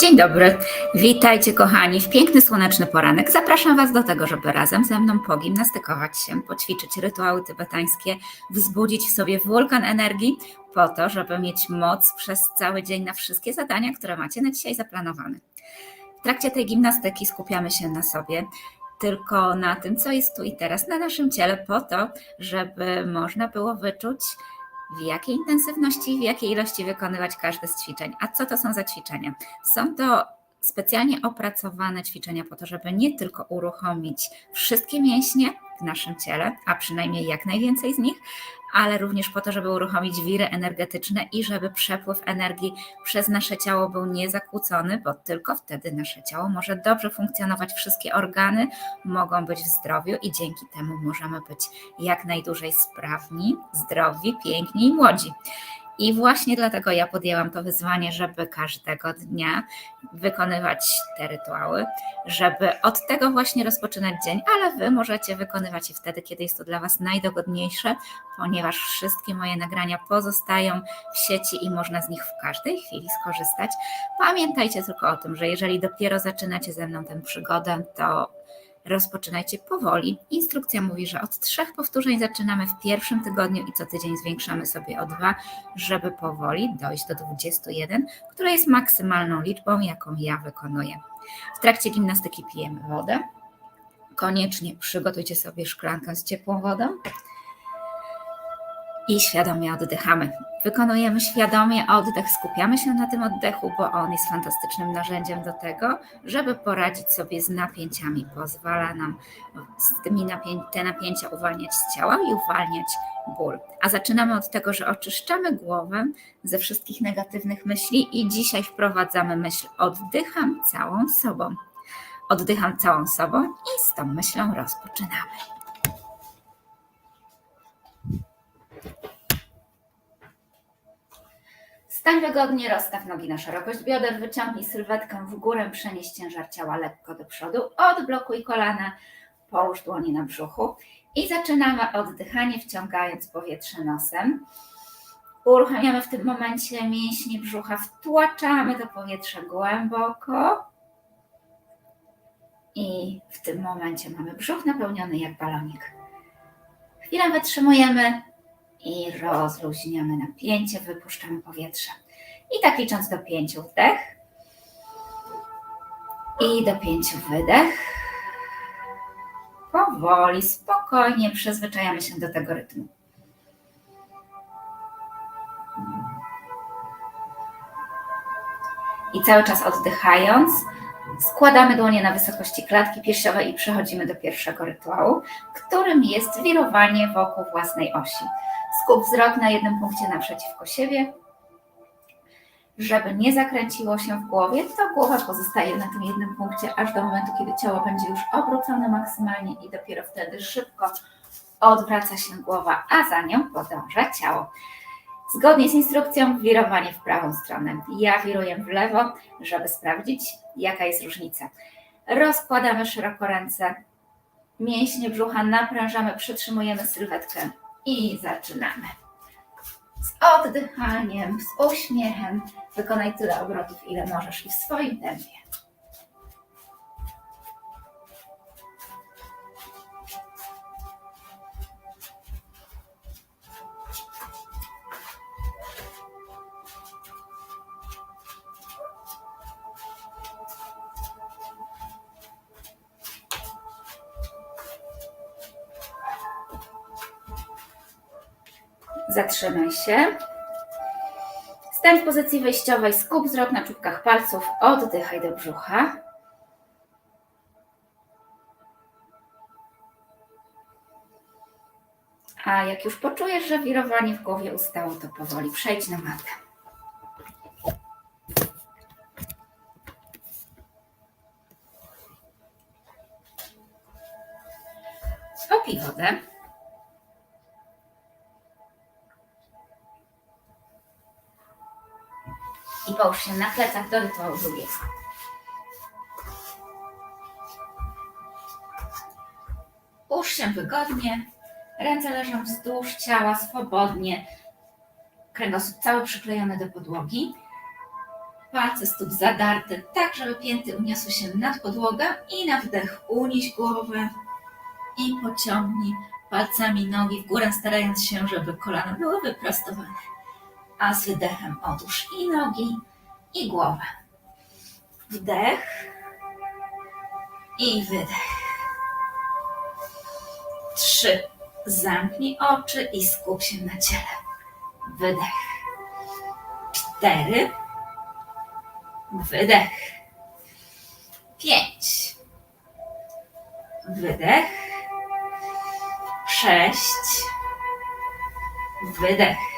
Dzień dobry, witajcie kochani w piękny słoneczny poranek. Zapraszam Was do tego, żeby razem ze mną pogimnastykować się, poćwiczyć rytuały tybetańskie, wzbudzić w sobie wulkan energii po to, żeby mieć moc przez cały dzień na wszystkie zadania, które macie na dzisiaj zaplanowane. W trakcie tej gimnastyki skupiamy się na sobie, tylko na tym, co jest tu i teraz na naszym ciele, po to, żeby można było wyczuć, w jakiej intensywności, w jakiej ilości wykonywać każde z ćwiczeń. A co to są za ćwiczenia? Są to specjalnie opracowane ćwiczenia po to, żeby nie tylko uruchomić wszystkie mięśnie w naszym ciele, a przynajmniej jak najwięcej z nich, ale również po to, żeby uruchomić wiry energetyczne i żeby przepływ energii przez nasze ciało był niezakłócony, bo tylko wtedy nasze ciało może dobrze funkcjonować, wszystkie organy mogą być w zdrowiu i dzięki temu możemy być jak najdłużej sprawni, zdrowi, piękni i młodzi. I właśnie dlatego ja podjęłam to wyzwanie, żeby każdego dnia wykonywać te rytuały, żeby od tego właśnie rozpoczynać dzień, ale Wy możecie wykonywać je wtedy, kiedy jest to dla Was najdogodniejsze, ponieważ wszystkie moje nagrania pozostają w sieci i można z nich w każdej chwili skorzystać. Pamiętajcie tylko o tym, że jeżeli dopiero zaczynacie ze mną tę przygodę, to rozpoczynajcie powoli. Instrukcja mówi, że od trzech powtórzeń zaczynamy w pierwszym tygodniu i co tydzień zwiększamy sobie o dwa, żeby powoli dojść do 21, która jest maksymalną liczbą, jaką ja wykonuję. W trakcie gimnastyki pijemy wodę. Koniecznie przygotujcie sobie szklankę z ciepłą wodą i świadomie oddychamy. Wykonujemy świadomie oddech, skupiamy się na tym oddechu, bo on jest fantastycznym narzędziem do tego, żeby poradzić sobie z napięciami. Pozwala nam napię te napięcia uwalniać z ciała i uwalniać ból. A zaczynamy od tego, że oczyszczamy głowę ze wszystkich negatywnych myśli i dzisiaj wprowadzamy myśl oddycham całą sobą. Oddycham całą sobą i z tą myślą rozpoczynamy. Stań wygodnie, rozstaw nogi na szerokość bioder, wyciągnij sylwetkę w górę, przenieś ciężar ciała lekko do przodu, odblokuj kolana, połóż dłonie na brzuchu i zaczynamy oddychanie, wciągając powietrze nosem. Uruchamiamy w tym momencie mięśnie brzucha, wtłaczamy to powietrze głęboko i w tym momencie mamy brzuch napełniony jak balonik. Chwilę wytrzymujemy, i rozluźniamy napięcie, wypuszczamy powietrze. I tak licząc do pięciu wdech i do pięciu wydech. Powoli, spokojnie przyzwyczajamy się do tego rytmu. I cały czas oddychając, składamy dłonie na wysokości klatki piersiowej i przechodzimy do pierwszego rytuału, którym jest wirowanie wokół własnej osi. Skup wzrok na jednym punkcie naprzeciwko siebie. Żeby nie zakręciło się w głowie, to głowa pozostaje na tym jednym punkcie, aż do momentu, kiedy ciało będzie już obrócone maksymalnie i dopiero wtedy szybko odwraca się głowa, a za nią podąża ciało. Zgodnie z instrukcją, wirowanie w prawą stronę. Ja wiruję w lewo, żeby sprawdzić, jaka jest różnica. Rozkładamy szeroko ręce, mięśnie brzucha naprężamy, przytrzymujemy sylwetkę i zaczynamy. Z oddychaniem, z uśmiechem. Wykonaj tyle obrotów, ile możesz i w swoim tempie. Zatrzymaj się. Stań w pozycji wyjściowej, skup wzrok na czubkach palców, oddychaj do brzucha. A jak już poczujesz, że wirowanie w głowie ustało, to powoli przejdź na matę. Połóż się na plecach do rytuału drugiego. Ułóż się wygodnie, ręce leżą wzdłuż ciała swobodnie, kręgosłup cały przyklejony do podłogi. Palce stóp zadarte, tak żeby pięty uniosły się nad podłogę i na wdech unieś głowę i pociągnij palcami nogi w górę, starając się, żeby kolana były wyprostowane. A z wydechem odłóż i nogi, i głowę. Wdech i wydech. Trzy. Zamknij oczy i skup się na ciele. Wydech. Cztery. Wydech. Pięć. Wydech. Sześć. Wydech.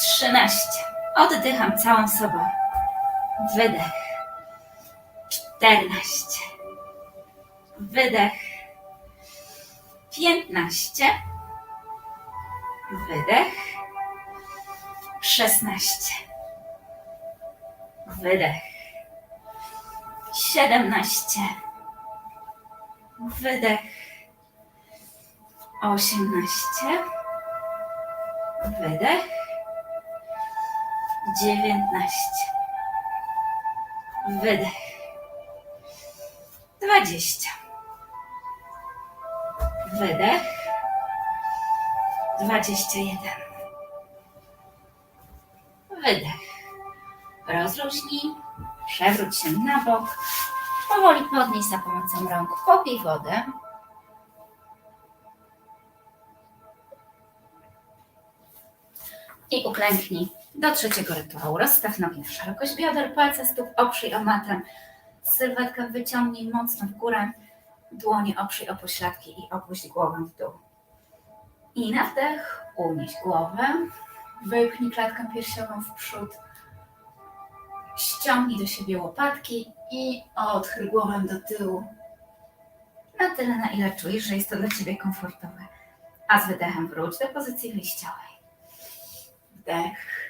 Trzynaście. Oddycham całą sobą. Wydech. Czternaście. Wydech. Piętnaście. Wydech. Szesnaście. Wydech. Siedemnaście. Wydech. Osiemnaście. Wydech. Dziewiętnaście. Wydech. Dwadzieścia. Wydech. Dwadzieścia jeden. Wydech. Rozluźnij. Przewróć się na bok. Powoli podnieś za pomocą rąk. Popij wodę. I uklęknij do trzeciego rytuału. Rozstaw nogi na szerokość bioder, palce stóp oprzyj o matę. Sylwetkę wyciągnij mocno w górę. Dłonie oprzyj o pośladki i opuść głowę w dół. I na wdech unieś głowę. Wypchnij klatkę piersiową w przód. Ściągnij do siebie łopatki i odchyl głowę do tyłu. Na tyle, na ile czujesz, że jest to dla Ciebie komfortowe. A z wydechem wróć do pozycji wyjściowej. Wdech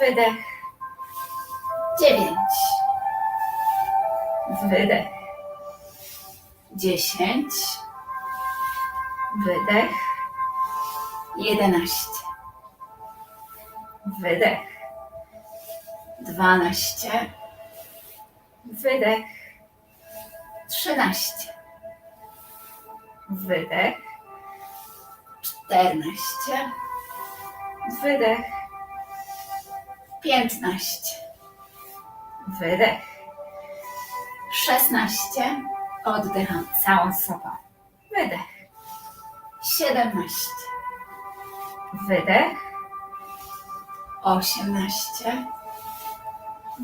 Wydech. Dziewięć. Wydech. Dziesięć. Wydech. Jedenaście. Wydech. Dwanaście. Wydech. Trzynaście. Wydech. Czternaście. Wydech. Piętnaście. Wydech. Szesnaście. Oddycham całą sobą. Wydech. Siedemnaście. Wydech. Osiemnaście.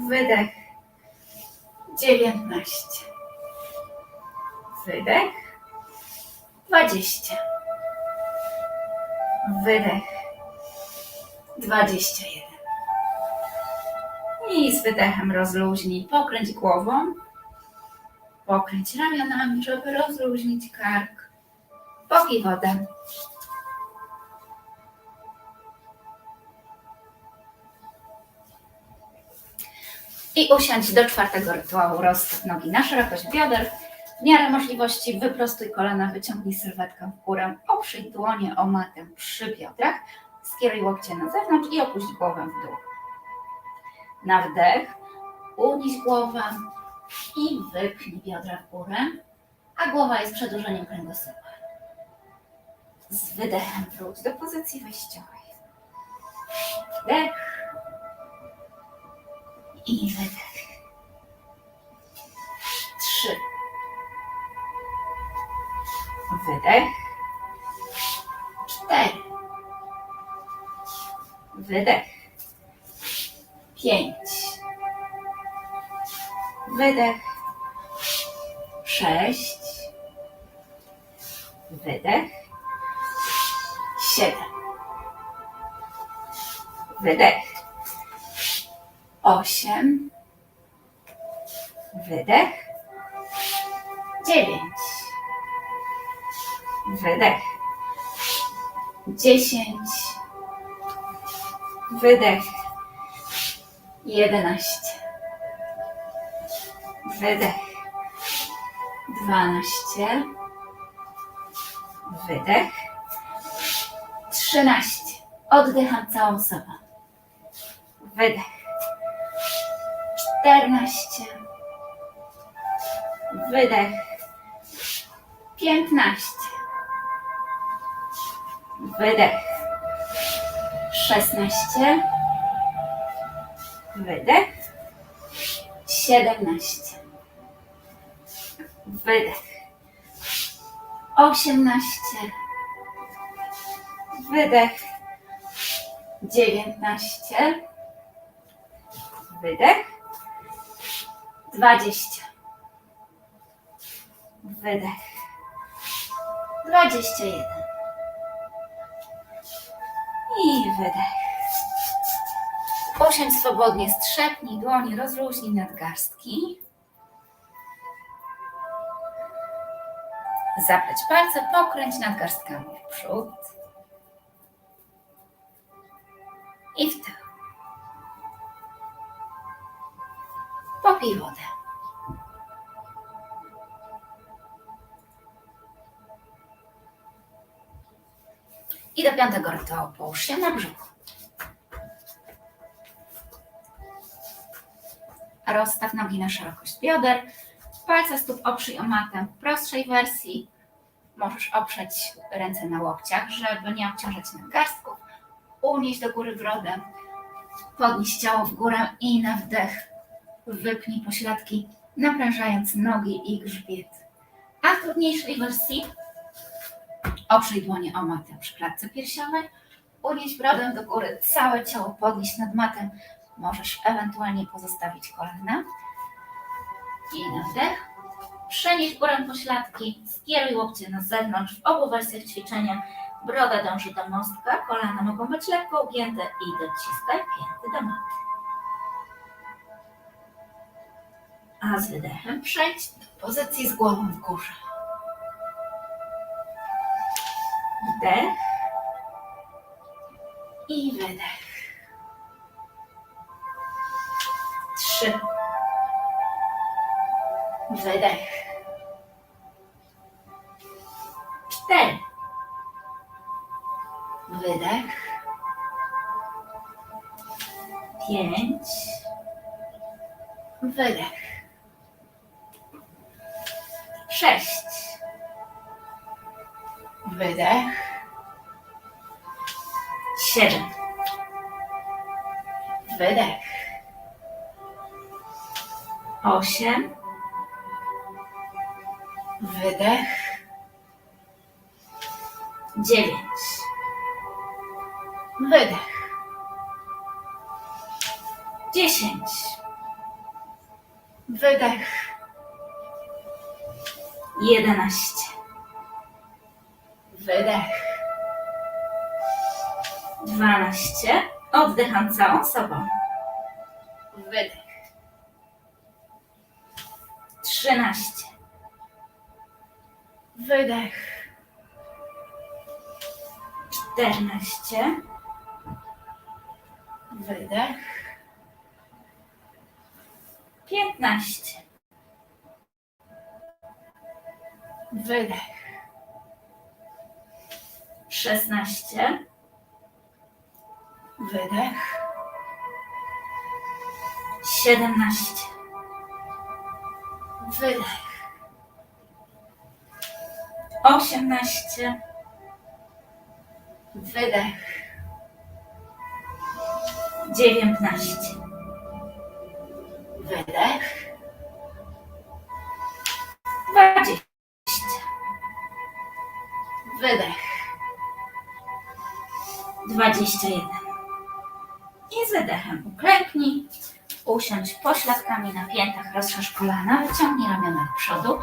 Wydech. Dziewiętnaście. Wydech. Dwadzieścia. Wydech. Dwadzieścia jeden. I z wydechem rozluźnij. Pokręć głową. Pokręć ramionami, żeby rozluźnić kark. Popij wodę. I usiądź do czwartego rytuału. Rozstaw nogi na szerokość bioder. W miarę możliwości wyprostuj kolana, wyciągnij sylwetkę w górę, oprzyj dłonie o matę przy biodrach, skieruj łokcie na zewnątrz i opuść głowę w dół. Na wdech unieś głowę i wypchnij biodra w górę, a głowa jest przedłużeniem kręgosłupa. Z wydechem wróć do pozycji wyjściowej. Wdech. I wydech. Trzy. Wydech. Cztery. Wydech. Pięć. Wydech. Sześć. Wydech. Siedem. Wydech. Osiem. Wydech. Dziewięć. Wydech. Dziesięć. Wydech. Jedenaście. Wydech. Dwanaście. Wydech. Trzynaście. Oddycham całą sobą. Wydech. Czternaście. Wydech. Piętnaście. Wydech. Szesnaście. Wydech. Siedemnaście. Wydech. Osiemnaście. Wydech. Dziewiętnaście. Wydech. Dwadzieścia. Wydech. Dwadzieścia jeden. I wydech. Usiądź swobodnie, strzepnij dłonie, rozluźnij nadgarstki. Zapleć palce, pokręć nadgarstkami w przód. I w tył. Popij wodę. I do piątego rytuału połóż się na brzuchu. Rozstaw nogi na szerokość bioder. Palce stóp oprzyj o matę. W prostszej wersji możesz oprzeć ręce na łokciach, żeby nie obciążać nadgarstków. Unieść do góry brodę. Podnieś ciało w górę i na wdech wypnij pośladki, naprężając nogi i grzbiet. A w trudniejszej wersji oprzyj dłonie o matę przy klatce piersiowej. Unieś brodę do góry, całe ciało podnieść nad matę. Możesz ewentualnie pozostawić kolana. I na wdech. Przenieś górę pośladki, skieruj łokcie na zewnątrz. W obu wersjach ćwiczenia broda dąży do mostka, kolana mogą być lekko ugięte i dociskaj pięty do maty. A z wydechem przejdź do pozycji z głową w górze. Wdech i wydech. Trzy. Wydech. Cztery. Wydech. Pięć. Wydech. Wydech. Dziewięć. Wydech. Dziesięć. Wydech. Jedenaście. Wydech. Dwanaście. Oddycham całą sobą. Wydech. Trzynaście. Wydech. Czternaście. Wydech. Piętnaście. Wydech. Szesnaście. Wydech. Siedemnaście. Wydech. Osiemnaście. Wydech. dziewiętnaście. Wydech. Dwadzieścia. Wydech. Dwadzieścia jeden. I z wydechem uklęknij. Usiądź pośladkami na piętach, rozszerz kolana, wyciągnij ramiona do przodu,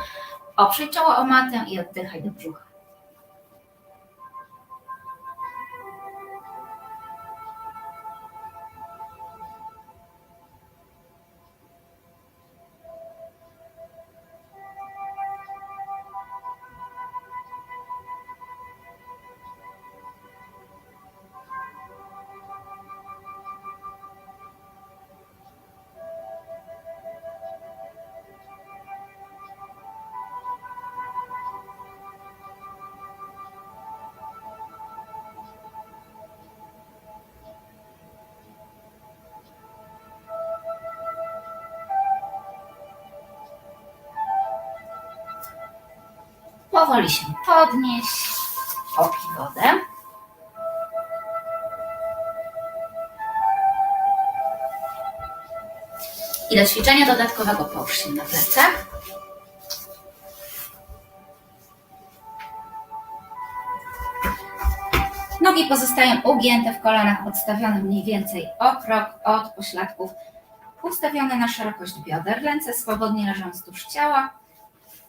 oprzyj czoło o matę i oddychaj do brzucha. Powoli się podnieś, popij wodę. I do ćwiczenia dodatkowego połóż się na plecach. Nogi pozostają ugięte w kolanach, odstawione mniej więcej o krok od pośladków, ustawione na szerokość bioder. Ręce swobodnie leżą wzdłuż ciała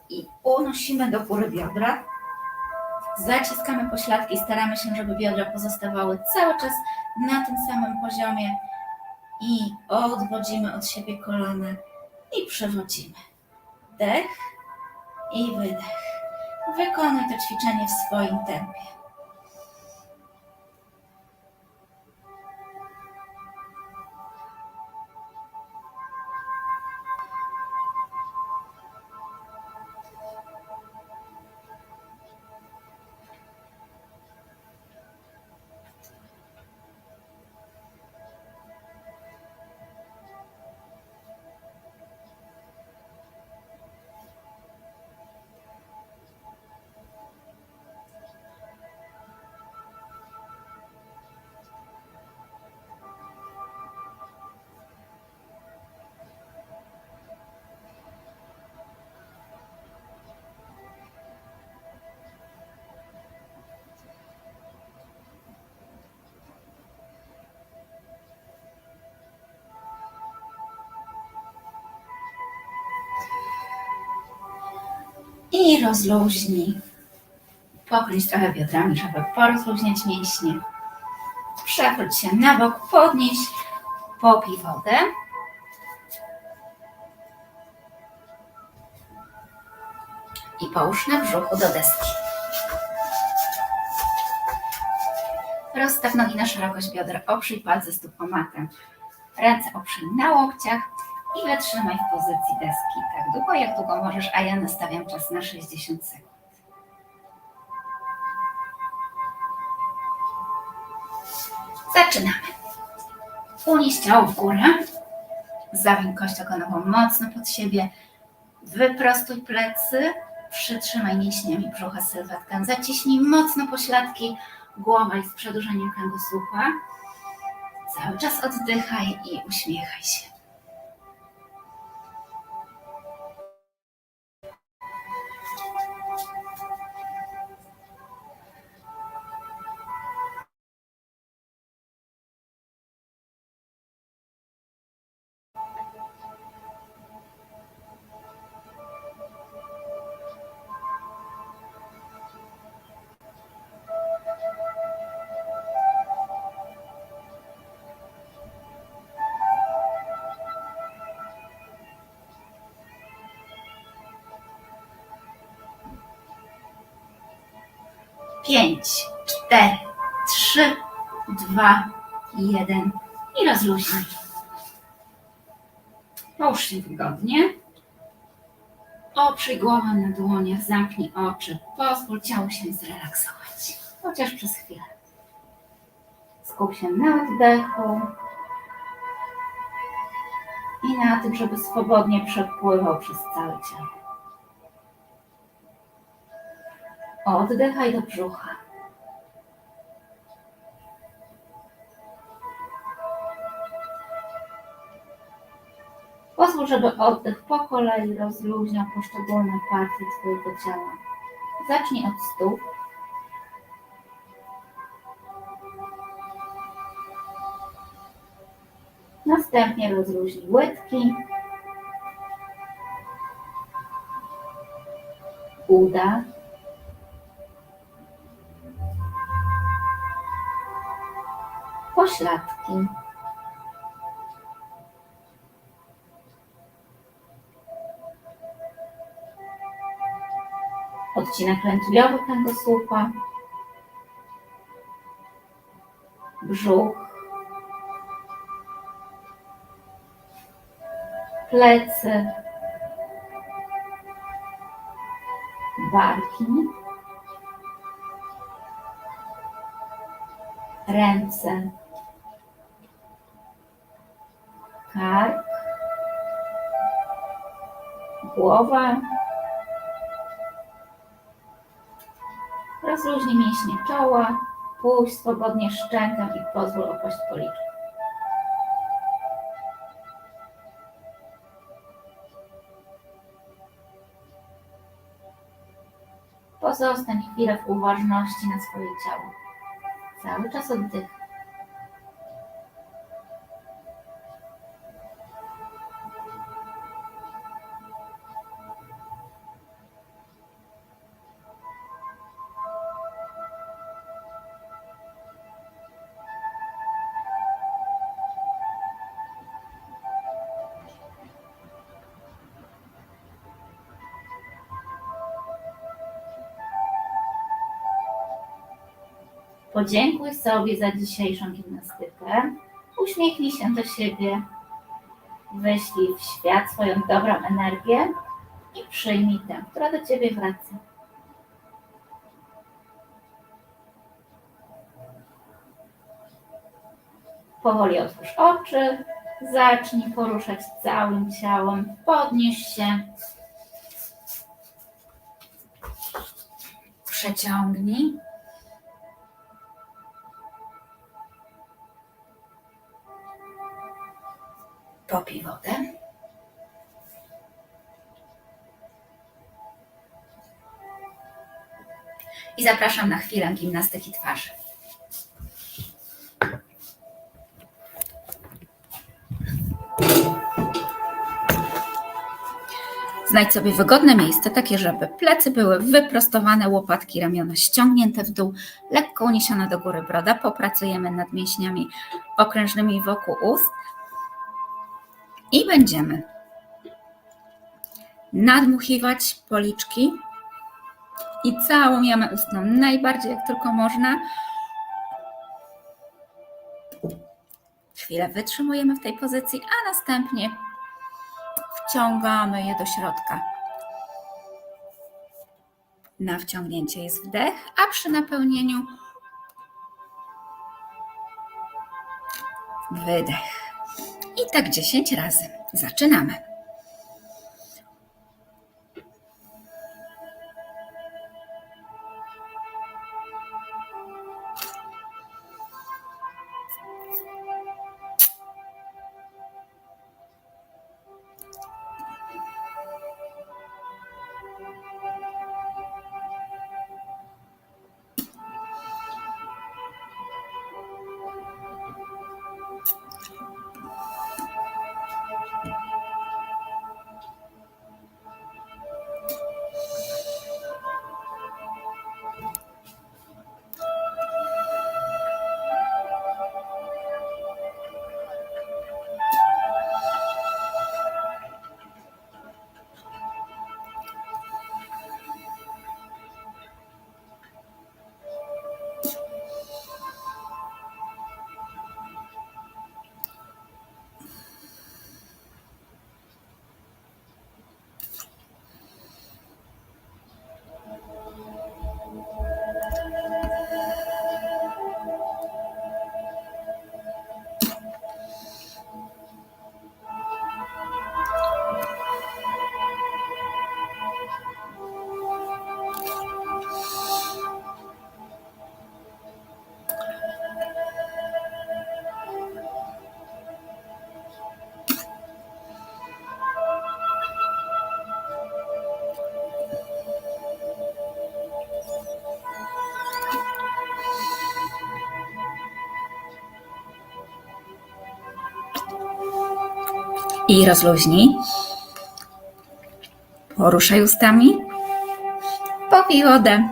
i unosimy do góry biodra. Zaciskamy pośladki, staramy się, żeby biodra pozostawały cały czas na tym samym poziomie i odwodzimy od siebie kolana i przewodzimy. Dech i wydech. Wykonuj to ćwiczenie w swoim tempie. I rozluźnij. Pokręć trochę biodrami, żeby porozluźniać mięśnie. Przewróć się na bok, podnieś, popij wodę. I połóż na brzuchu do deski. Rozstaw nogi na szerokość bioder, oprzyj palce stóp o matę. Ręce oprzyj na łokciach i wytrzymaj w pozycji deski tak długo, jak długo możesz, a ja nastawiam czas na 60 sekund. Zaczynamy. Unieś ciało w górę. Zawiń kość ogonową mocno pod siebie. Wyprostuj plecy. Przytrzymaj mięśniami brzucha sylwetkę. Zaciśnij mocno pośladki. Głowa jest przedłużeniem kręgosłupa. Cały czas oddychaj i uśmiechaj się. Pięć, cztery, trzy, dwa, jeden i rozluźnij. Połóż się wygodnie. Oprzyj głowę na dłoniach, zamknij oczy. Pozwól ciału się zrelaksować. Chociaż przez chwilę. Skup się na oddechu i na tym, żeby swobodnie przepływał przez całe ciało. Oddychaj do brzucha. Pozwól, żeby oddech po kolei rozluźniał poszczególne partie Twojego ciała. Zacznij od stóp. Następnie rozluźnij łydki, uda, pośladki. Odcinek lędźwiowy kręgosłupa, brzuch, plecy, barki, ręce, głowa, rozluźnij mięśnie czoła, puść swobodnie szczękę i pozwól opaść policzku. Pozostań chwilę w uważności na swoje ciało. Cały czas oddychaj. Podziękuj sobie za dzisiejszą gimnastykę. Uśmiechnij się do siebie. Wyślij w świat swoją dobrą energię i przyjmij tę, która do ciebie wraca. Powoli otwórz oczy. Zacznij poruszać całym ciałem. Podnieś się. Przeciągnij. Popij wodę. I zapraszam na chwilę gimnastyki twarzy. Znajdź sobie wygodne miejsce, takie żeby plecy były wyprostowane, łopatki, ramiona ściągnięte w dół, lekko uniesiona do góry broda. Popracujemy nad mięśniami okrężnymi wokół ust. I będziemy nadmuchiwać policzki i całą jamę ustną, najbardziej jak tylko można. Chwilę wytrzymujemy w tej pozycji, a następnie wciągamy je do środka. Na wciągnięcie jest wdech, a przy napełnieniu wydech. I tak 10 razy. Zaczynamy. I rozluźnij. Poruszaj ustami. Popij wodę.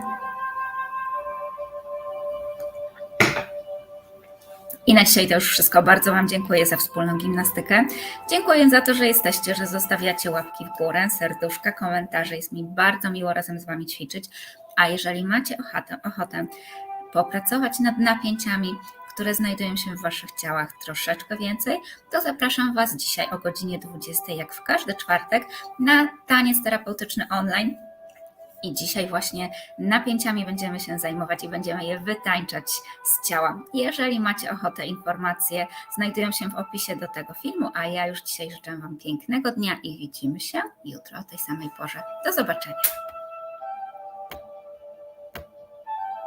I na dzisiaj to już wszystko. Bardzo Wam dziękuję za wspólną gimnastykę. Dziękuję za to, że jesteście, że zostawiacie łapki w górę, serduszka, komentarze. Jest mi bardzo miło razem z Wami ćwiczyć. A jeżeli macie ochotę, ochotę popracować nad napięciami, które znajdują się w Waszych ciałach troszeczkę więcej, to zapraszam Was dzisiaj o godzinie 20, jak w każdy czwartek, na taniec terapeutyczny online. I dzisiaj właśnie napięciami będziemy się zajmować i będziemy je wytańczać z ciała. Jeżeli macie ochotę, informacje znajdują się w opisie do tego filmu, a ja już dzisiaj życzę Wam pięknego dnia i widzimy się jutro o tej samej porze. Do zobaczenia.